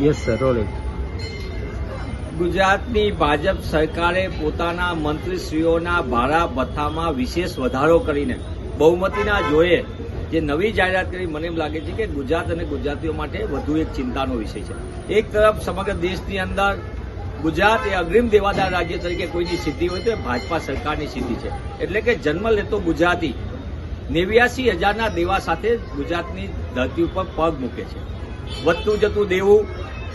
Yes sir role ગુજરાતની ભાજપ સરકારે પોતાના મંત્રીશ્રીઓના ભાડા ભથ્થામાં વિશેષ વધારો કરીને બહુમતીના જોયે જે નવી જાહેરાત કરી, મને એમ લાગે છે કે ગુજરાત અને ગુજરાતીઓ માટે વધુ એક ચિંતાનો વિષય છે. એક તરફ સમગ્ર દેશની અંદર ગુજરાત એ અગ્રિમ દેવાદાર રાજ્ય તરીકે કોઈની સિદ્ધિ હોય તો ભાજપા સરકારની સિદ્ધિ છે. એટલે કે જન્મ લેતો ગુજરાતી નેવ્યાસી હજારના દેવા સાથે ગુજરાતની ધરતી ઉપર પગ મૂકે છે. વધતું જતું દેવું,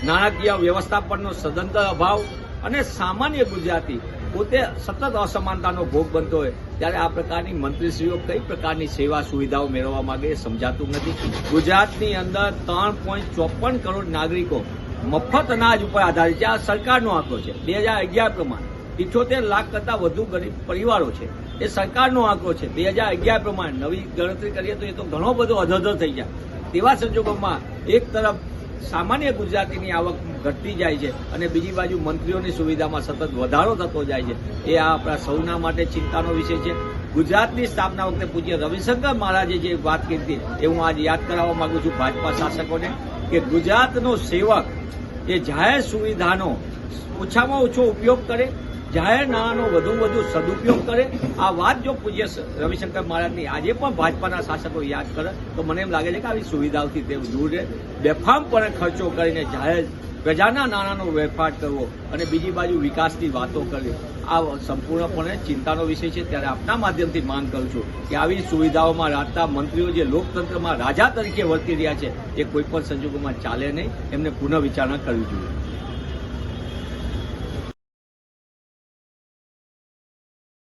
નાણાકીય વ્યવસ્થાપનનો સદંતર અભાવ અને સામાન્ય ગુજરાતી પોતે સતત અસમાનતાનો ભોગ બનતો હોય, ત્યારે આ પ્રકારની મંત્રીશ્રીઓ કઈ પ્રકારની સેવા સુવિધાઓ મેળવવા માંગે એ સમજાતું નથી. ગુજરાતની અંદર ત્રણ પોઈન્ટ ચોપન કરોડ નાગરિકો મફત અનાજ ઉપર આધારિત છે. આ સરકારનો આંકડો છે. બે હજાર અગિયાર પ્રમાણે ઇઠોતેર લાખ કરતા વધુ ગરીબ પરિવારો છે. એ સરકારનો આંકડો છે. બે હજાર અગિયાર પ્રમાણે નવી ગણતરી કરીએ તો એ તો ઘણો બધો અધધર થઈ જાય. તેવા સંજોગોમાં એક તરફ સામાન્ય ગુજરાતીની આવક ઘટતી જાય છે અને બીજી બાજુ મંત્રીઓની સુવિધામાં સતત વધારો થતો જાય છે. એ આ આપણા સૌના માટે ચિંતાનો વિષય છે. ગુજરાતની સ્થાપના વખતે પૂજ્ય રવિશંકર મહારાજે જે વાત કરી એ હું આજ યાદ કરાવવા માંગુ છું ભાજપા શાસકોને, કે ગુજરાતનો સેવક એ જાહેર સુવિધાનો ઓછામાં ઓછો ઉપયોગ કરે જાહેર નાણાંનો વધુ વધુ સદુપયોગ કરે. આ વાત જો પૂજ્ય રવિશંકર મહારાજની આજે પણ ભાજપાના શાસકો યાદ કરે, તો મને એમ લાગે છે કે આવી સુવિધાઓથી તે દૂર રહે. બેફામપણે ખર્ચો કરીને જાહેર પ્રજાના નાણાંનો વેપાર કરવો અને બીજી બાજુ વિકાસની વાતો કરવી, આ સંપૂર્ણપણે ચિંતાનો વિષય છે. ત્યારે આપના માધ્યમથી માંગ કરું છું કે આવી સુવિધાઓમાં રાખતા મંત્રીઓ જે લોકતંત્રમાં રાજા તરીકે વર્તી રહ્યા છે, એ કોઈપણ સંજોગોમાં ચાલે નહીં. એમને પુનઃ વિચારણા કરવી જોઈએ.